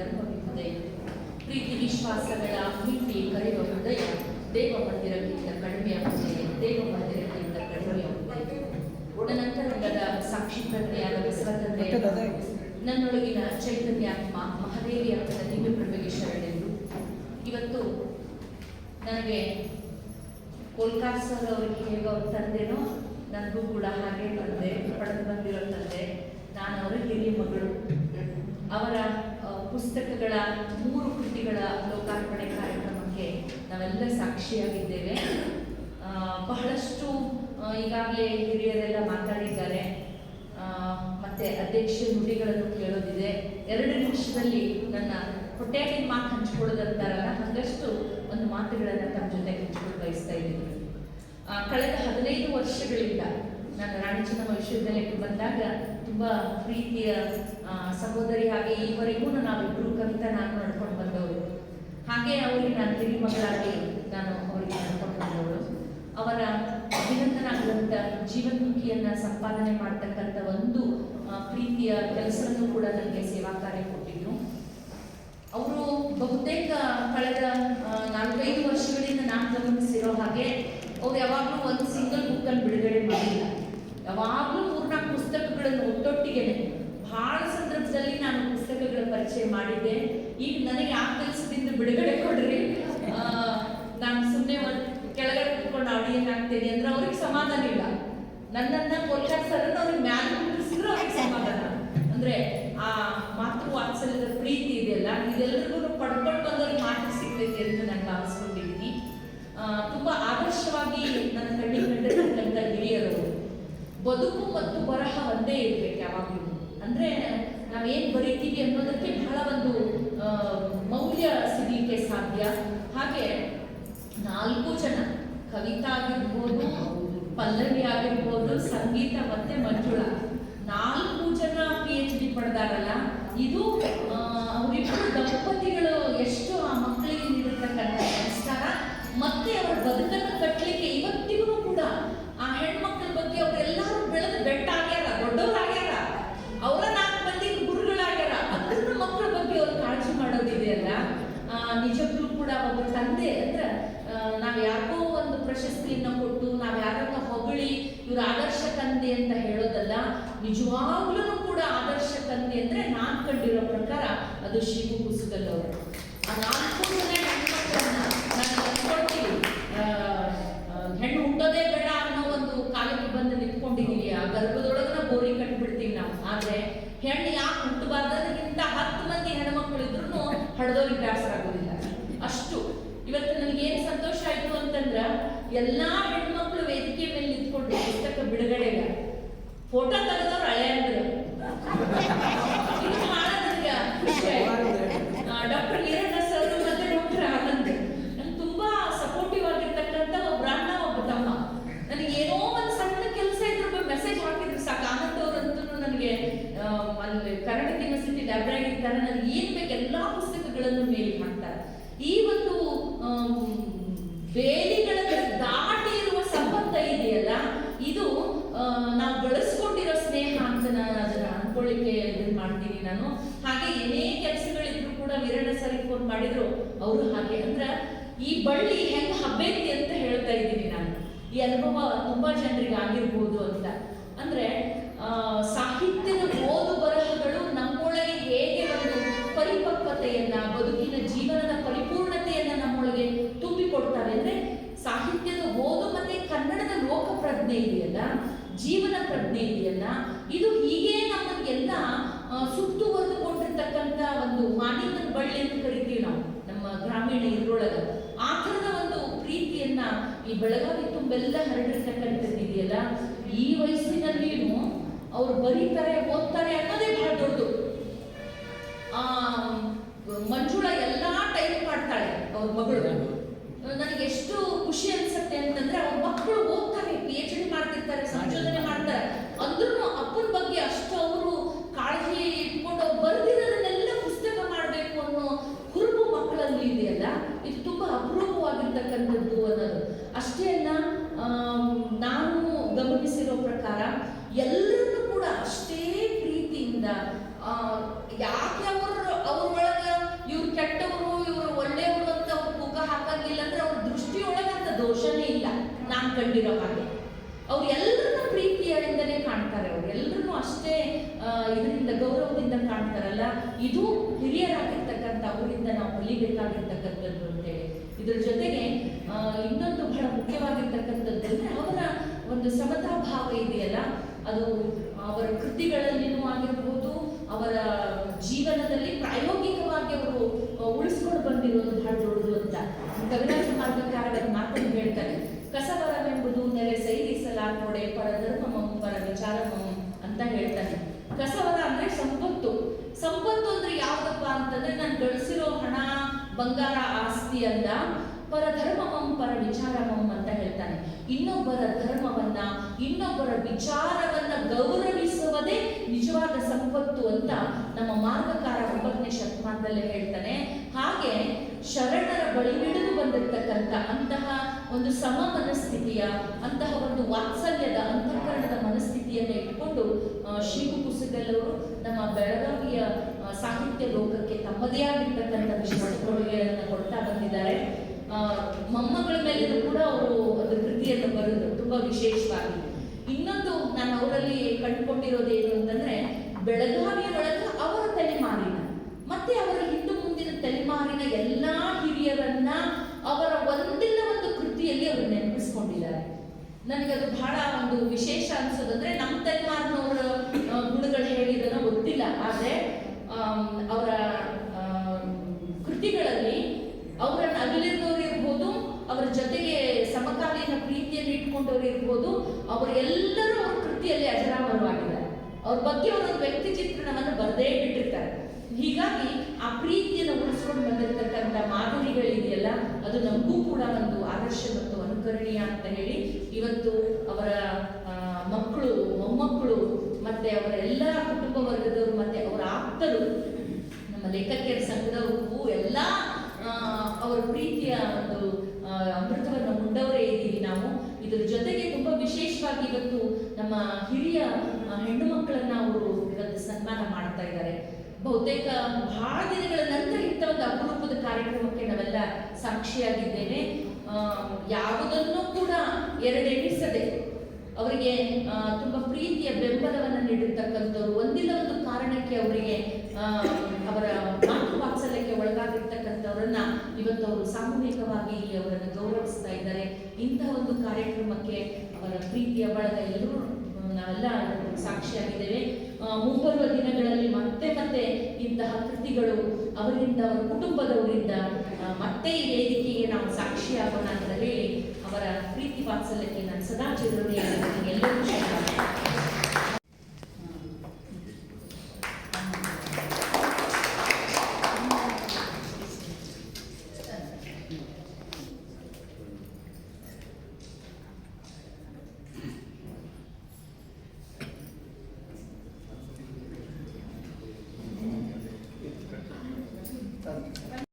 ಧರ್ಮವಿ ಹೃದಯ ಪ್ರೀತಿ ವಿಶ್ವಾಸಗಳ ಮಿತಿ ಕರೆಯುವ ಹೃದಯ ದೇವ ಮಂದಿರಕ್ಕಿಂತ ಕಡಿಮೆಯಾಗುತ್ತದೆ ದೇವ ಮಂದಿರಕ್ಕಿಂತ ಕಡಿಮೆಯಾಗುತ್ತದೆ ಒಡನಂತರಂಗದ ಸಾಕ್ಷಿ ಪ್ರಜ್ಞೆಯಾದ ಬಸವತಂದೆ ನನ್ನೊಳಗಿನ ಚೈತನ್ಯಾತ್ಮ ಮಹಾದೇವಿ ಅಂತ ದಿವ್ಯ ಪ್ರಭೆಗೆ ಶರಣೆಂದು ಇವತ್ತು ನನಗೆ ಕೋಲ್ಕಾರ್ ಸರ್ ಅವರಿಗೆ ಹೇಗೋ ತಂದೆನೋ ನನಗೂ ಕೂಡ ಹಾಗೆ ತಂದೆ ಪಡೆದು ಬಂದಿರೋ ತಂದೆ ನಾನು ಅವರ ಹಿರಿಯ ಮಗಳು ಅವರ ಪುಸ್ತಕಗಳ ಮೂರು ಕೃತಿಗಳ ಲೋಕಾರ್ಪಣೆ ಕಾರ್ಯಕ್ರಮಕ್ಕೆ ನಾವೆಲ್ಲ ಸಾಕ್ಷಿಯಾಗಿದ್ದೇವೆ. ಬಹಳಷ್ಟು ಈಗಾಗಲೇ ಹಿರಿಯರೆಲ್ಲ ಮಾತಾಡಿದ್ದಾರೆ. ಮತ್ತೆ ಅಧ್ಯಕ್ಷ ನುಡಿಗಳನ್ನು ಕೇಳೋದಿದೆ. ಎರಡು ನಿಮಿಷದಲ್ಲಿ ನನ್ನ ಹೊಟ್ಟೆಯಾಗಿನ ಮಾತು ಹಂಚ್ಕೊಳ್ಳೋದಂತಾರಲ್ಲ ಹಂಗಷ್ಟು ಒಂದು ಮಾತುಗಳನ್ನು ತಮ್ಮ ಜೊತೆ ಹಂಚ್ಕೊಂಡು ಬಯಸ್ತಾ ಇದ್ದೀನಿ. ಕಳೆದ ಹದಿನೈದು ವರ್ಷಗಳಿಂದ ನಾನು ರಾಣಿ ಚೆನ್ನಮ್ಮ ವಿಶ್ವವಿದ್ಯಾಲಯಕ್ಕೆ ಬಂದಾಗ ತುಂಬ ಪ್ರೀತಿಯ ಸಹೋದರಿ ಹಾಗೆ ಈವರೆಗೂ ನಾವಿಬ್ಬರು ಕವಿತಾ ನಾನು ನಡ್ಕೊಂಡು ಬಂದವರು. ಹಾಗೆ ಅವರಿಗೆ ನಾನು ಹಿರಿ ಮಗಳಾಗಿ ನಾನು ಅವರಿಗೆ ನಡ್ಕೊಂಡು ಬಂದವರು ಅವರ ಅಭಿನಂದನ ಗ್ರಂಥ ಜೀವನ್ಮುಖಿಯನ್ನ ಸಂಪಾದನೆ ಮಾಡ್ತಕ್ಕಂಥ ಒಂದು ಪ್ರೀತಿಯ ಕೆಲಸವನ್ನು ಕೂಡ ನನಗೆ ಸೇವಾ ಕಾರ್ಯ ಕೊಟ್ಟಿದ್ರು. ಅವರು ಬಹುತೇಕ ಕಳೆದ ನಾಲ್ಕೈದು ವರ್ಷಗಳಿಂದ ನಾನು ಗಮನಿಸಿರೋ ಹಾಗೆ, ಅವ್ರು ಯಾವಾಗಲೂ ಒಂದು ಸಿಂಗಲ್ ಬುಕ್ಕನ್ನು ಬಿಡುಗಡೆ ಮಾಡಿಲ್ಲ. ಯಾವಾಗಲೂ ಮೂರ್ನಾಲ್ಕು ಪುಸ್ತಕಗಳನ್ನು ಒಟ್ಟೊಟ್ಟಿಗೆನೆ. ಬಹಳ ಸಂದರ್ಭದಲ್ಲಿ ನಾನು ಪುಸ್ತಕಗಳ ಪರಿಚಯ ಮಾಡಿದ್ದೆ. ಈಗ ನನಗೆ ಆ ಕೆಲಸದಿಂದ ಬಿಡುಗಡೆ ಕೊಡ್ರಿ. ನಾನು ಸುಮ್ಮನೆ ಕೆಳಗಡೆ ಕುತ್ಕೊಂಡು ಅವಳಿ ಏನಾಗ್ತೇನೆ ಅಂದ್ರೆ ಅವ್ರಿಗೆ ಸಮಾಧಾನ ಇಲ್ಲ. ನನ್ನನ್ನ ಕೋಲ್ಕತ್ತಾ ಸರ್ ಅವ್ರಿಗೆ ಮ್ಯಾಲ ಕುಂದ್ರಿಸಿದ್ರು ಅವ್ರಿಗೆ ಸಮಾಧಾನ. ಅಂದ್ರೆ ಆ ಮಾತೃ ವಾತ್ಸಲ್ಯದ ಪ್ರೀತಿ ಇದೆಯಲ್ಲ ಇದೆಲ್ಲರಿಗೂ ಪಡ್ಕೊಂಡು ಬಂದವ್ರಿಗೆ ಮಾತ್ರ ಸಿಗ್ತೈತಿ ಅಂತ ನಾನು ಭಾವಿಸ್ಕೊಂಡಿದ್ದೀನಿ. ತುಂಬಾ ಆದರ್ಶವಾಗಿ ಬದುಕು ಮತ್ತು ಬರಹ ಒಂದೇ ಇರಬೇಕು ಯಾವಾಗಲೂ. ಅಂದ್ರೆ ನಾವೇನ್ ಬರಿತೀವಿ ಅನ್ನೋದಕ್ಕೆ ಬಹಳ ಒಂದು ಮೌಲ್ಯ ಸಿಗಲಿಕ್ಕೆ ಸಾಧ್ಯ. ಹಾಗೆ ನಾಲ್ಕು ಜನ ಕವಿತಾ ಆಗಿರ್ಬೋದು, ಪಲ್ಲವಿ ಆಗಿರ್ಬೋದು, ಸಂಗೀತ ಮತ್ತೆ ಮಂಜುಳ. ನಾಲ್ಕು ಜನ ಪಿ ಎಚ್ ಡಿ ಪಡೆದಾರಲ್ಲ, ಇದು ಅವರಿಬ್ಬರು ದಂಪತಿಗಳು ಎಷ್ಟು ಆ ಮಕ್ಕಳಿಗೆ ನೀಡಿರ್ತಕ್ಕಂಥ ಸಂಸ್ಕಾರ ಮತ್ತೆ ಅವರ ಬದುಕನ್ನು ಕಟ್ಟಲಿಕ್ಕೆ ಇವತ್ತಿಗೂ ಕೂಡ ಆ ಹೆಣ್ಮಕ್ಳ ಬಗ್ಗೆ ಅವರೆಲ್ಲರೂ ಬೆಳೆದು ಬೆಟ್ಟ ಆಗ್ಯಾರ ದೊಡ್ಡವರಾಗ್ಯಾರ ಅವರ ನಾಲ್ಕು ಮಂದಿ ಗುರುಗಳಾಗ್ಯಾರ ಅದ್ರ ಮಕ್ಕಳ ಬಗ್ಗೆ ಅವ್ರು ಕಾಳಜಿ ಮಾಡೋದಿದೆಯಲ್ಲ ಆ, ನಿಜಕ್ಕೂ ಕೂಡ ಒಬ್ಬ ತಂದೆ ಅಂದ್ರೆ ಆ, ನಾವ್ ಯಾಕೋ ಒಂದು ಪ್ರಶಸ್ತಿಯನ್ನ ಕೊಟ್ಟು ನಾವ್ ಯಾರನ್ನ ಹೊಗಳಿ ಇವ್ರ ಆದರ್ಶ ತಂದೆ ಅಂತ ಹೇಳೋದಲ್ಲ, ನಿಜವಾಗ್ಲೂ ಕೂಡ ಆದರ್ಶ ತಂದೆ ಅಂದ್ರೆ ನಾನ್ ಕಂಡಿರೋ ಪ್ರಕಾರ ಅದು ಶಿವು ಕುಸುಗಲ್ ಅವರು. ಆ ನಾಲ್ಕು ಜನ ಹೆಣ್ಮಕ್ಳನ್ನ ನಾನು ಹೆಣ್ಣು ಹುಟ್ಟೋದೇ ಬೇಡ ಅನ್ನೋ ಒಂದು ಕಾಲಕ್ಕೆ ಬಂದು ನಿಂತ್ಕೊಂಡಿದೀವಿ ಆ ಗರ್ಭದೊಳಗನ ಬೋರಿ ಕಟ್ಬಿಡ್ತೀವಿ ನಾವು ಆದ್ರೆ ಹೆಣ್ಣು ಯಾಕೆ ಹುಟ್ಟಬಾರ್ದಕ್ಕಿಂತ ಹತ್ತು ಮಂದಿ ಹೆಣ್ಮಕ್ಳು ಇದ್ರು ಹಡದೋರಿಗೆ ಬೇಸರ ಆಗೋದಿಲ್ಲ. ಅಷ್ಟು. ಇವತ್ತು ನನಗೇನು ಸಂತೋಷ ಆಯ್ತು ಅಂತಂದ್ರ ಎಲ್ಲಾ ಹೆಣ್ಮಕ್ಳು ವೇದಿಕೆ ಮೇಲೆ ನಿಂತ್ಕೊಂಡು ಪುಸ್ತಕ ಬಿಡುಗಡೆಗ ಫೋಟೋ ತೆಗೆದವ್ರು ಹಳೆ ಅಂದ್ರು. ಡಾಕ್ಟರ್ ವೀರಣ್ಣ ಸರ್ ಮತ್ತೆ ಡಾಕ್ಟರ್ ಆನಂದ್. ನಂಗೆ ತುಂಬಾ ಸಪೋರ್ಟಿವ್ ಆಗಿರ್ತಕ್ಕಂಥ ಒಬ್ಬ ಅಣ್ಣ ಒಬ್ಬ ತಮ್ಮ. ನನಗೆ ಏನೋ ಒಂದು ಸಣ್ಣ ಕೆಲಸ ಇದ್ರ ಮೆಸೇಜ್ ಹಾಕಿದ್ರು ಸಾಕು, ಆನಂದ್ ಅವರಂತೂ ನನಗೆ ಅಲ್ಲಿ ಕನ್ನಡ ಯೂನಿವರ್ಸಿಟಿ ಲೈಬ್ರರಿ ಇರ್ತಾರೆ ನನಗೆ ಏನ್ ಬೇಕು ಎಲ್ಲಾ ಪುಸ್ತಕಗಳನ್ನು ಮೇಲೆ ಮಾಡ್ತಾರೆ ಈ ಒಂದು ಆಮ್, ಬೇಲಿಗಳನ್ನು ದಾಟಿ ಇರುವ ಸಂಬಂಧ ಇದೆಯಲ್ಲ ಇದು ಆ, ನಾವು ಬೆಳೆಸ್ಕೊಂಡಿರೋ ಸ್ನೇಹ ಅಂತ ನಾನು ಅದನ್ನ ಅನ್ಕೊಳ್ಳಿಕ್ಕೆ ಇದನ್ನ ಮಾಡ್ತೀನಿ ನಾನು. ಹಾಗೆ ಏನೇ ಕೆಲಸಗಳಿದ್ರು ಕೂಡ ವೀರಣ್ಣ ಸರ್ ಫೋನ್ ಮಾಡಿದ್ರು. ಅವರು ಹಾಗೆ ಅಂದ್ರ ಈ ಬಳ್ಳಿ ಹೆಂಗ್ ಹಬ್ಬೈತಿ ಅಂತ ಹೇಳ್ತಾ ಇದ್ದೀನಿ ನಾನು. ಈ ಅನುಭವ ತುಂಬಾ ಜನರಿಗೆ ಆಗಿರ್ಬೋದು ಅಂತ. ಅಂದ್ರೆ ಸಾಹಿತ್ಯದ ಓದು ಬರಹಗಳು ನಮ್ಮೊಳಗೆ ಹೇಗೆ ಒಂದು ಪರಿಪಕ್ವತೆಯನ್ನ ಬದುಕಿನ ಜೀವನದ ಪರಿಪೂರ್ಣತೆಯನ್ನ ನಮ್ಮೊಳಗೆ ತುಂಬಿಕೊಡ್ತವೆ ಅಂದ್ರೆ ಸಾಹಿತ್ಯದ ಓದು ಮತ್ತೆ ಕನ್ನಡದ ಲೋಕ ಪ್ರಜ್ಞೆ ಇದೆಯಲ್ಲ ಜೀವನ ಪ್ರಜ್ಞೆ ಇದೆಯಲ್ಲ ಇದು ಹೀಗೆ ನಮಗೆಲ್ಲ ಆ, ಸುತ್ತುವರೆದುಕೊಂಡಿರ್ತಕ್ಕಂಥ ಒಂದು ಮಾನಿಂಗನ ಬಳ್ಳಿ ಅಂತ ಕರಿತೀವಿ ನಾವು ನಮ್ಮ ಗ್ರಾಮೀಣ ಇದ್ರೊಳಗ ಆ ಥರದ ಒಂದು ಪ್ರೀತಿಯನ್ನ ಈ ಬೆಳಗಾವಿ ತುಂಬೆಲ್ಲ ಹರಡಿರ್ತಕ್ಕಂಥದ್ದಿದೆಯಲ್ಲ ಈ ವಯಸ್ಸಿನಲ್ಲಿಯೂ ಅವ್ರು ಬರೀತಾರೆ, ಓದ್ತಾರೆ ಅನ್ನೋದೇ ಬಹಳ ದೊಡ್ಡದು. ಆ, ಮಂಜುಳ ಎಲ್ಲಾ ಟೈಪ್ ಮಾಡ್ತಾಳೆ ಅವ್ರ ಮಗಳು. ನನಗೆ ಎಷ್ಟು ಖುಷಿ ಅನ್ಸುತ್ತೆ ಅಂತಂದ್ರೆ ಅವ್ರ ಮಕ್ಕಳು ಓದ್ತಾರೆ ಪಿ ಎಚ್ ಡಿ ಮಾಡ್ತಿರ್ತಾರೆ, ಸಂಶೋಧನೆ ಮಾಡ್ತಾರೆ ಅಂದ್ರೂ ಅಪ್ಪನ ಬಗ್ಗೆ ಅಷ್ಟು ಅವರು ಕಾಳಜಿ ಇಟ್ಕೊಂಡು ಅವ್ರು ಬರ್ದಿರೋದನ್ನೆಲ್ಲ ಪುಸ್ತಕ ಮಾಡಬೇಕು ಅನ್ನೋ ಹುರುಪು ಮಕ್ಕಳಲ್ಲಿ ಇದೆಯಲ್ಲ ಇದು ತುಂಬಾ ಅಪರೂಪವಾಗಿರ್ತಕ್ಕಂಥದ್ದು ಅನ್ನೋದು ಅಷ್ಟೇ ಅಲ್ಲ ಆಮ್, ನಾನು ಗಮನಿಸಿರೋ ಪ್ರಕಾರ ಎಲ್ಲರನ್ನೂ ಕೂಡ ಅಷ್ಟೇ ಪ್ರೀತಿಯಿಂದ ಆ, ಕಂಡಿರೋ ಹಾಗೆ. ಅವ್ರು ಎಲ್ಲರನ್ನ ಪ್ರೀತಿಯಿಂದನೇ ಕಾಣ್ತಾರೆ ಅವ್ರು. ಎಲ್ಲರನ್ನೂ ಅಷ್ಟೇ ಇದರಿಂದ, ಗೌರವದಿಂದ ಕಾಣ್ತಾರಲ್ಲ. ಇದು ಹಿರಿಯರಾಗಿರ್ತಕ್ಕಂಥ ಅವರಿಂದ ನಾವು ಕಲಿಬೇಕಾಗಿರ್ತಕ್ಕಂಥದ್ದು ಅಂತೇಳಿ. ಇದ್ರ ಜೊತೆಗೆ ಇನ್ನೊಂದು ಬಹಳ ಮುಖ್ಯವಾಗಿರ್ತಕ್ಕಂಥದ್ದು ಅಂದ್ರೆ ಅವರ ಒಂದು ಸಮತಾ ಭಾವ ಇದೆಯಲ್ಲ. ಅದು ಅವರ ಕೃತಿಗಳಲ್ಲಿನೂ ಆಗಿರ್ಬೋದು, ಅವರ ಜೀವನದಲ್ಲಿ ಪ್ರಾಯೋಗಿಕವಾಗಿ ಅವರು ಉಳಿಸ್ಕೊಂಡು ಬಂದಿರೋದು ಬಹಳ ದೊಡ್ಡದು ಅಂತ. ಕವಿರಾಜ ಕಸವರ ಅಂದ್ರೆ ಸಂಪತ್ತು. ಸಂಪತ್ತು ಅಂದ್ರೆ ಯಾವ್ದಪ್ಪ ಅಂತಂದ್ರೆ ನಾನು ಗಳಿಸಿರೋ ಹಣ ಬಂಗಾರ ಆಸ್ತಿ ಅಲ್ಲ ಪರಧರ್ಮಮಂ ಪರ ವಿಚಾರಮಂ ಅಂತ ಹೇಳ್ತಾನೆ. ಇನ್ನೊಬ್ಬರ ಧರ್ಮವನ್ನ ಇನ್ನೊಬ್ಬರ ವಿಚಾರವನ್ನ ಗೌರವಿಸುವುದೇ ನಿಜವಾದ ಸಂಪತ್ತು ಅಂತ ನಮ್ಮ ಮಾರ್ಗಕಾರ ಒಂಬತ್ತನೇ ಶತಮಾನದಲ್ಲೇ ಹೇಳ್ತಾನೆ. ಹಾಗೆ ಶರಣರ ಬಳಿ ಹಿಡಿದು ಬಂದಿರತಕ್ಕಂತ ಅಂತಹ ಒಂದು ಸಮ ಮನಸ್ಥಿತಿಯ ಅಂತಹ ಒಂದು ವಾತ್ಸಲ್ಯದ ಅಂತಃಕರಣದ ಮನಸ್ಥಿತಿಯನ್ನು ಇಟ್ಕೊಂಡು ಆ, ಕುಸುಗಲ್ಲವರು ನಮ್ಮ ಬೆಳಗಾವಿಯ ಸಾಹಿತ್ಯ ಲೋಕಕ್ಕೆ ತಮ್ಮದೇ ಆಗಿರ್ತಕ್ಕಂಥ ವಿಶಿಷ್ಟ ಕೊಡುಗೆಗಳನ್ನು ಕೊಡ್ತಾ ಬಂದಿದ್ದಾರೆ. ಮೊಮ್ಮಗಳ ಮೇಲೆಯೂ ಕೂಡ ಅವರು ಒಂದು ಕೃತಿಯನ್ನು ಬರೆದು ತುಂಬಾ ವಿಶೇಷವಾಗಿ. ಇನ್ನೊಂದು ನಾನು ಅವರಲ್ಲಿ ಕಂಡುಕೊಂಡಿರೋದು ಏನು ಅಂತಂದ್ರೆ ಬೆಳಗಾವಿಯ ಒಳಗೆ ಅವರ ತಲೆಮಾರಿನ, ಮತ್ತೆ ಅವರ ಹಿಂದೂ ಮುಂದಿನ ತಲೆಮಾರಿನ ಎಲ್ಲಾ ಹಿರಿಯರನ್ನ ಅವರ ಒಂದಿಲ್ಲ ಒಂದು ಕೃತಿಯಲ್ಲಿ ಅವರು ನೆನಪಿಸ್ಕೊಂಡಿದ್ದಾರೆ. ನನಗೆ ಅದು ಬಹಳ ಒಂದು ವಿಶೇಷ ಅನ್ಸೋದಂದ್ರೆ, ನಮ್ಮ ಅವರೆಲ್ಲರೂ ಅವ್ರ ಕೃತಿಯಲ್ಲಿ ಅಜರಾಮರವಾಗಿದ್ದಾರೆ. ಅವ್ರ ಬಗ್ಗೆ ಅವರೊಂದು ವ್ಯಕ್ತಿ ಚಿತ್ರಣವನ್ನು ಬರದೇ ಬಿಟ್ಟಿರ್ತಾರೆ. ಹೀಗಾಗಿ ಆ ಪ್ರೀತಿಯನ್ನು ಉಳಿಸ್ಕೊಂಡು ಬಂದಿರತಕ್ಕಂಥ ಮಾದರಿಗಳಿದೆಯಲ್ಲ, ಅದು ನಮಗೂ ಕೂಡ ಒಂದು ಆದರ್ಶ ಮತ್ತು ಅನುಕರಣೀಯ ಅಂತ ಹೇಳಿ ಇವತ್ತು ಅವರ ಮಕ್ಕಳು, ಮೊಮ್ಮಕ್ಕಳು ಮತ್ತೆ ಅವರ ಎಲ್ಲ ಕುಟುಂಬ ವರ್ಗದವರು ಮತ್ತೆ ಅವರ ಆಪ್ತರು, ನಮ್ಮ ಲೇಖಕಿಯರ ಸಂಘದವರೆಗೂ ಎಲ್ಲ ಅವರ ಪ್ರೀತಿಯ ಒಂದು ಅಮೃತವನ್ನು ಇದ್ರ ಜೊತೆಗೆ ತುಂಬಾ ವಿಶೇಷವಾಗಿ ಇವತ್ತು ನಮ್ಮ ಹಿರಿಯ ಹೆಣ್ಣು ಮಕ್ಕಳನ್ನ ಅವರು ಇವತ್ತು ಸನ್ಮಾನ ಮಾಡ್ತಾ ಇದ್ದಾರೆ. ಬಹುತೇಕ ಬಹಳ ದಿನಗಳ ನಂತರ ಇಂಥ ಒಂದು ಅಪರೂಪದ ಕಾರ್ಯಕ್ರಮಕ್ಕೆ ನಾವೆಲ್ಲ ಸಾಕ್ಷಿಯಾಗಿದ್ದೇವೆ. ಯಾವುದನ್ನು ಕೂಡ ಎರಡೆಣಿಸದೆ ಅವರಿಗೆ ತುಂಬಾ ಪ್ರೀತಿಯ ಬೆಂಬಲವನ್ನು ನೀಡಿರ್ತಕ್ಕಂಥವ್ರು, ಒಂದಿಲ್ಲ ಒಂದು ಕಾರಣಕ್ಕೆ ಅವರಿಗೆ ಆ, ಅವರ ಮಾತೃ ವಾತ್ಸಲ್ಯಕ್ಕೆ ಒಳಗಾಗಿರ್ತಕ್ಕಂಥವ್ರನ್ನ ಇವತ್ತು ಅವರು ಸಾಮೂಹಿಕವಾಗಿ ಇಲ್ಲಿ ಅವರನ್ನು ಗೌರವಿಸ್ತಾ ಇದ್ದಾರೆ. ಇಂತಹ ಒಂದು ಕಾರ್ಯಕ್ರಮಕ್ಕೆ ಅವರ ಪ್ರೀತಿಯ ಬಳಗ ಎಲ್ಲರೂ ನಾವೆಲ್ಲ ಸಾಕ್ಷಿಯಾಗಿದ್ದೇವೆ. ಮುಂಬರುವ ದಿನಗಳಲ್ಲಿ ಮತ್ತೆ ಮತ್ತೆ ಇಂತಹ ಕೃತಿಗಳು ಅವರಿಂದ, ಅವರ ಕುಟುಂಬದವರಿಂದ ಮತ್ತೆ ಈ ವೇದಿಕೆಗೆ ನಾವು ಸಾಕ್ಷಿಯಾಗೋಣ ಅಂತ ಹೇಳಿ ಅವರ ಪ್ರೀತಿ ವಾತ್ಸಲ್ಯಕ್ಕೆ ನಾನು ಸದಾ ಚಿರಋಣಿಯಾಗಿದ್ದೀನಿ ಎಲ್ಲರಿಗೂ